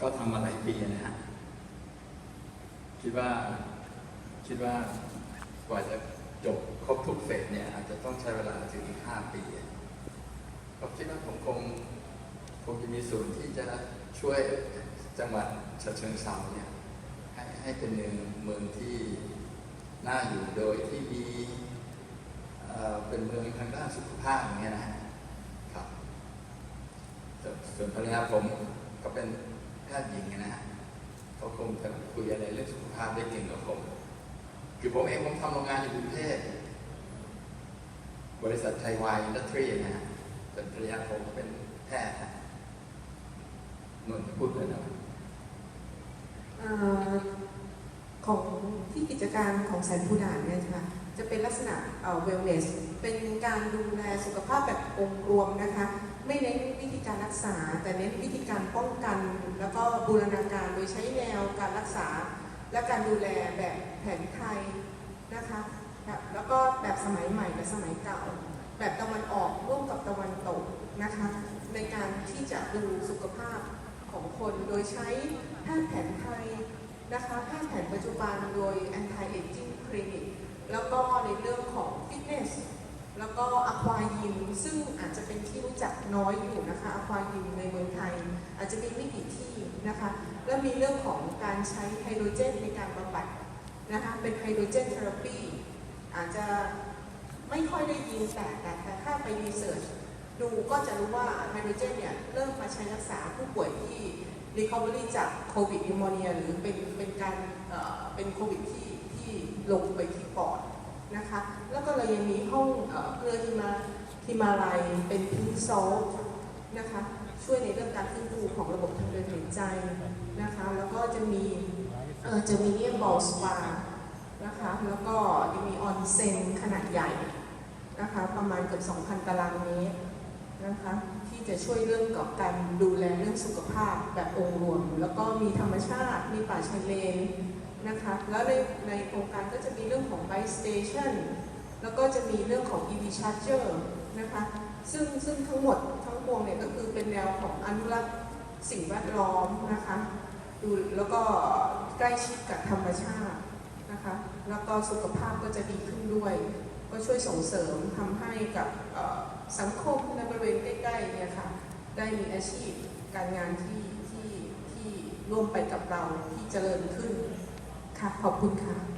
ก็ทำมาหลายปีนะฮะคิดว่าคิดว่ากว่าจะจบครบทุกเฟสเนี่ย อาจจะต้องใช้เวลาถึงอีกห้าปีก็คิดว่าผมคงคงจะมีส่วนที่จะช่วยจังหวัดฉะเชิงเทราเนี่ยให้ให้เป็นเมืองเมืองที่น่าอยู่โดยที่มีเอ่อเป็นเมืองทางด้านสุขภาพอย่างเงี้ยนะฮะครับส่วนส่วนภรรยาผมก็เป็น แพทย์หญิงนะฮะเขาคงจะคุยอะไรเรื่องสุขภาพได้เก่งกว่าผม คือผมเองผมทำโรงงานอยู่กรุงเทพบริษัทไทยวายอินดัสทรีนะฮะส่วนภรรยาผมเป็นแพทย์ฮะนนท์พูดเลยนะอ่อของที่กิจการของแสนผู้ด่านเนี่ยค่ะจะเป็นลักษณะเอ่อ wellness เป็นการดูแลสุขภาพแบบองค์รวมนะคะ ไม่เน้น ษา แต่เน้นวิธีการป้องกัน แล้วก็บูรณาการโดยใช้แนวการรักษา และการดูแลแบบแผนไทยนะคะแบบแล้วก็แบบสมัยใหม่และสมัยเก่า แบบตะวันออกร่วมกับตะวันตกนะคะในการที่จะดูสุขภาพของคนโดยใช้แพทย์แผนไทยนะคะแพทย์แผนปัจจุบันโดย anti aging clinic แล้วก็ในเรื่องของ fitness แล้วก็ aqua gym ซึ่งอาจจะเป็นที่รู้จักน้อยอยู่นะคะ aqua gym ในเมืองไทย อาจจะมีไม่กี่ที่นะคะ แล้วมีเรื่องของการใช้ไฮโดรเจนในการบำบัดนะคะเป็นไฮโดรเจนเทอราปีอาจจะไม่ค่อยได้ยินแต่แต่ถ้าไปรีเสิร์ชดูก็จะรู้ว่าไฮโดรเจนเนี่ยเริ่มมาใช้รักษาผู้ป่วยที่ recovery จากโควิดนิโมเนียหรือเป็นเป็นการเอ่อเป็นโควิดที่ที่ลงไปที่ปอดนะคะแล เลยยังมีห้องเกลือฮิมาฮิมาลัยเป็นพิงซอลนะคะช่วยในเรื่องการฟื้นฟูของระบบทางเดินหายใจนะคะ แล้วก็จะมีเออจะมีเนี่ยบอลสปานะคะแล้วก็ยังมีออนเซ็นขนาดใหญ่นะคะประมาณเกือบ 2,000 ตารางเมตรนะคะที่จะช่วยเรื่องกับการดูแลเรื่องสุขภาพแบบองค์รวม แล้วก็มีธรรมชาติมีป่าชายเลนนะคะแล้วในในโครงการก็จะมีเรื่องของ bike station แล้วก็จะมีเรื่องของ EV charger นะคะซึ่งซึ่งทั้งหมดทั้งปวงเนี่ยก็คือเป็นแนวของอนุรักษ์สิ่งแวดล้อมนะคะดูแล้วก็ใกล้ชิดกับธรรมชาตินะคะแล้วก็สุขภาพก็จะดีขึ้นด้วย ก็ช่วยส่งเสริมทำให้กับสังคมในบริเวณใกล้ๆเนี่ยค่ะได้มีอาชีพการงานที่ที่ที่ร่วมไปกับเราที่เจริญขึ้นค่ะขอบคุณค่ะ